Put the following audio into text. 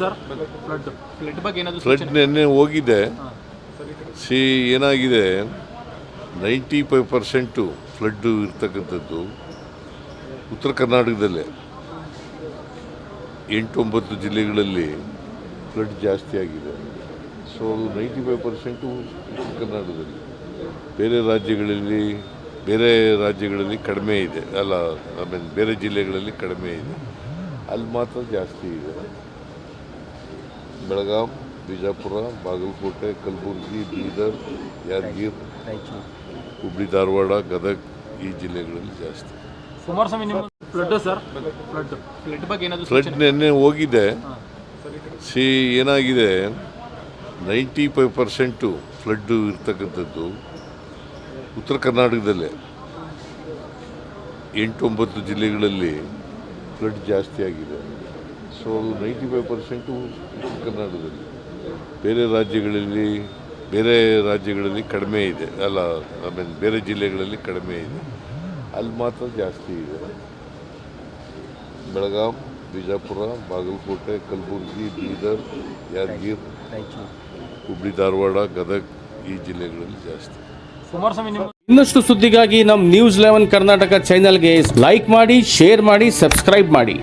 Sir? Flood flood ಬಗ್ಗೆ ಏನಾದರೂ flood ನಿನ್ನೆ ಹೋಗಿದೆ. ಸಿ ಏನಾಗಿದೆ? ನೈಂಟಿ ಫೈವ್ ಪರ್ಸೆಂಟು ಫ್ಲಡ್ಡು ಇರ್ತಕ್ಕಂಥದ್ದು ಉತ್ತರ ಕರ್ನಾಟಕದಲ್ಲೇ. ಎಂಟು ಒಂಬತ್ತು ಜಿಲ್ಲೆಗಳಲ್ಲಿ ಫ್ಲಡ್ ಜಾಸ್ತಿ ಆಗಿದೆ. ಸೊ ಅದು ನೈಂಟಿ ಫೈವ್ ಪರ್ಸೆಂಟು ಉತ್ತರ ಕರ್ನಾಟಕದಲ್ಲಿ. ಬೇರೆ ರಾಜ್ಯಗಳಲ್ಲಿ ಬೇರೆ ರಾಜ್ಯಗಳಲ್ಲಿ ಕಡಿಮೆ ಇದೆ. ಅಲ್ಲ ಐ ಮೀನ್ ಬೇರೆ ಜಿಲ್ಲೆಗಳಲ್ಲಿ ಕಡಿಮೆ ಇದೆ. ಅಲ್ಲಿ ಮಾತ್ರ ಜಾಸ್ತಿ ಇದೆ. ಬೆಳಗಾಂ ಬಿಜಾಪುರ ಬಾಗಲಕೋಟೆ ಕಲಬುರಗಿ ಬೀದರ್ ಯಾದಗಿರ್ ಹುಬ್ಳಿ ಧಾರವಾಡ ಗದಗ ಈ ಜಿಲ್ಲೆಗಳಲ್ಲಿ ಜಾಸ್ತಿ. ಫ್ಲಡ್ ನಿನ್ನೆ ಹೋಗಿದೆ. ಸಿ ಏನಾಗಿದೆ? ನೈಂಟಿ ಫೈವ್ ಪರ್ಸೆಂಟು ಫ್ಲಡ್ಡು ಇರ್ತಕ್ಕಂಥದ್ದು ಉತ್ತರ ಕರ್ನಾಟಕದಲ್ಲೇ. ಎಂಟು ಒಂಬತ್ತು ಜಿಲ್ಲೆಗಳಲ್ಲಿ ಫ್ಲಡ್ ಜಾಸ್ತಿ ಆಗಿದೆ. ಸೊ ಅದು ನೈಂಟಿ ಫೈವ್ ಪರ್ಸೆಂಟು ಉತ್ತರ ಕರ್ನಾಟಕದಲ್ಲಿ. ಬೇರೆ ರಾಜ್ಯಗಳಲ್ಲಿ ಬೇರೆ ರಾಜ್ಯಗಳಲ್ಲಿ ಕಡಿಮೆ ಇದೆ. ಅಲ್ಲ ಐ ಮೀನ್ ಬೇರೆ ಜಿಲ್ಲೆಗಳಲ್ಲಿ ಕಡಿಮೆ ಇದೆ. ಅಲ್ಲಿ ಮಾತ್ರ ಜಾಸ್ತಿ ಇದೆ. ಬೆಳಗಾಂ ಬಿಜಾಪುರ ಬಾಗಲಕೋಟೆ ಕಲಬುರಗಿ ಬೀದರ್ ಯಾದಗಿರ್ ಹುಬ್ಳಿ ಧಾರವಾಡ ಗದಗ್ ಈ ಜಿಲ್ಲೆಗಳಲ್ಲಿ ಜಾಸ್ತಿ. ಇನ್ನಷ್ಟು ಸುದ್ದಿಗಾಗಿ ನಮ್ಮ ನ್ಯೂಸ್ ಲೆವೆನ್ ಕರ್ನಾಟಕ ಚಾನೆಲ್ಗೆ ಲೈಕ್ ಮಾಡಿ ಶೇರ್ ಮಾಡಿ ಸಬ್ಸ್ಕ್ರೈಬ್ ಮಾಡಿ.